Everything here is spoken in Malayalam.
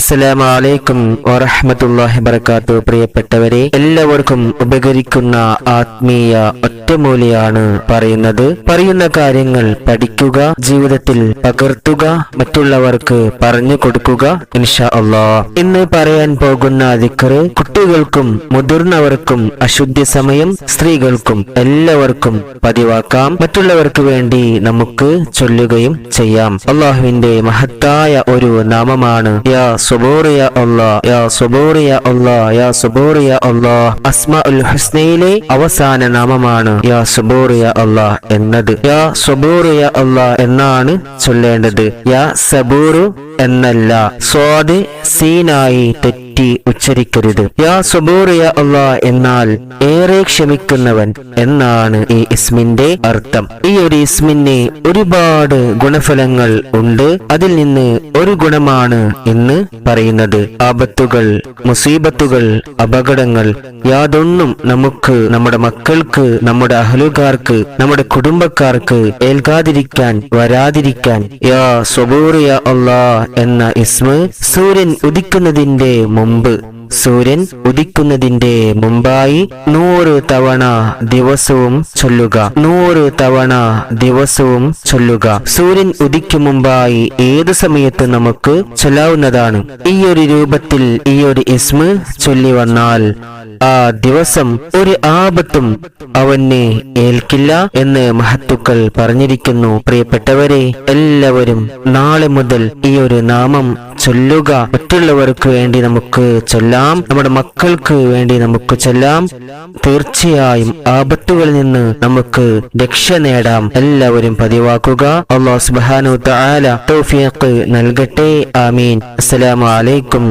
അസ്സലാമലൈക്കും വറഹമത്തല്ലാഹി വബർക്കാത്തു പ്രിയപ്പെട്ടവരെ എല്ലാവർക്കും ഉപകരിക്കുന്ന ആത്മീയ ഒറ്റമൂലിയാണ് പറയുന്നത്. പറയുന്ന കാര്യങ്ങൾ പഠിക്കുക ജീവിതത്തിൽ പകർത്തുക മറ്റുള്ളവർക്ക് പറഞ്ഞു കൊടുക്കുക ഇൻഷാ അള്ളാ ഇന്ന് പറയാൻ പോകുന്ന ദിക്കറ് കുട്ടികൾക്കും മുതിർന്നവർക്കും അശുദ്ധി സമയം സ്ത്രീകൾക്കും എല്ലാവർക്കും പതിവാക്കാം. മറ്റുള്ളവർക്ക് വേണ്ടി നമുക്ക് ചൊല്ലുകയും ചെയ്യാം. അള്ളാഹുവിന്റെ മഹത്തായ ഒരു നാമമാണ് യാ സുബൂറിയ അല്ലാ യാ സുബൂറിയ അല്ലാ യാ സുബൂറിയ അല്ലാ അസ്മാ ഉൽ ഹുസ്നയിലെ അവസാന നാമമാണ് യാ സുബൂറിയ അല്ലാ എന്നത്. യാ സുബൂറിയ അല്ലാ എന്നാണ് ചൊല്ലേണ്ടത്. യാ സബൂറു എന്നല്ല. സ്വാദ് സീനായി തെറ്റി ഉച്ചരിക്കരുത്. യാ സുബൂറിയ അള്ളാ എന്നാൽ ഏറെ ക്ഷമിക്കുന്നവൻ എന്നാണ് ഈ ഇസ്മിന്റെ അർത്ഥം. ഈ ഒരു ഇസ്മിന് ഒരുപാട് ഗുണഫലങ്ങൾ ഉണ്ട്. അതിൽ നിന്ന് ഒരു ഗുണമാണ് ഇന്ന് പറയുന്നത്. ആപത്തുകൾ മുസീബത്തുകൾ അപകടങ്ങൾ യാതൊന്നും നമുക്ക് നമ്മുടെ മക്കൾക്ക് നമ്മുടെ അഹലുകാർക്ക് നമ്മുടെ കുടുംബക്കാർക്ക് ഏൽക്കാതിരിക്കാൻ വരാതിരിക്കാൻ യാ സ്വബൂറിയ അള്ളാ എന്ന ഇസ്മ സൂര്യൻ ഉദിക്കുന്നതിന്റെ മുമ്പ് സൂര്യൻ ഉദിക്കുന്നതിന്റെ മുമ്പായി നൂറ് തവണ ദിവസവും ചൊല്ലുക. നൂറ് തവണ ദിവസവും ചൊല്ലുക. സൂര്യൻ ഉദിക്കും മുമ്പായി ഏത് സമയത്ത് നമുക്ക് ചൊല്ലാവുന്നതാണ്? ഈ ഒരു രൂപത്തിൽ ഈ ഒരു ഇസ്മ ചൊല്ലി വന്നാൽ ആ ദിവസം ഒരു ആപത്തും അവനെ ഏൽക്കില്ല എന്ന് മഹത്തുക്കൾ പറഞ്ഞിരിക്കുന്നു. പ്രിയപ്പെട്ടവരെ എല്ലാവരും നാളെ മുതൽ ഈ ഒരു നാമം ചൊല്ലുക. മറ്റുള്ളവർക്ക് വേണ്ടി നമുക്ക് ചൊല്ലാം. നമ്മുടെ മക്കൾക്ക് വേണ്ടി നമുക്ക് ചൊല്ലാം. തീർച്ചയായും ആപത്തുകളിൽ നിന്ന് നമുക്ക് രക്ഷ നേടാം. എല്ലാവരും പതിവാക്കുക. അള്ളാഹു സുബാനു തആല തൗഫീഖ് നൽകട്ടെ. ആമീൻ. അസ്സലാമു അലൈക്കും.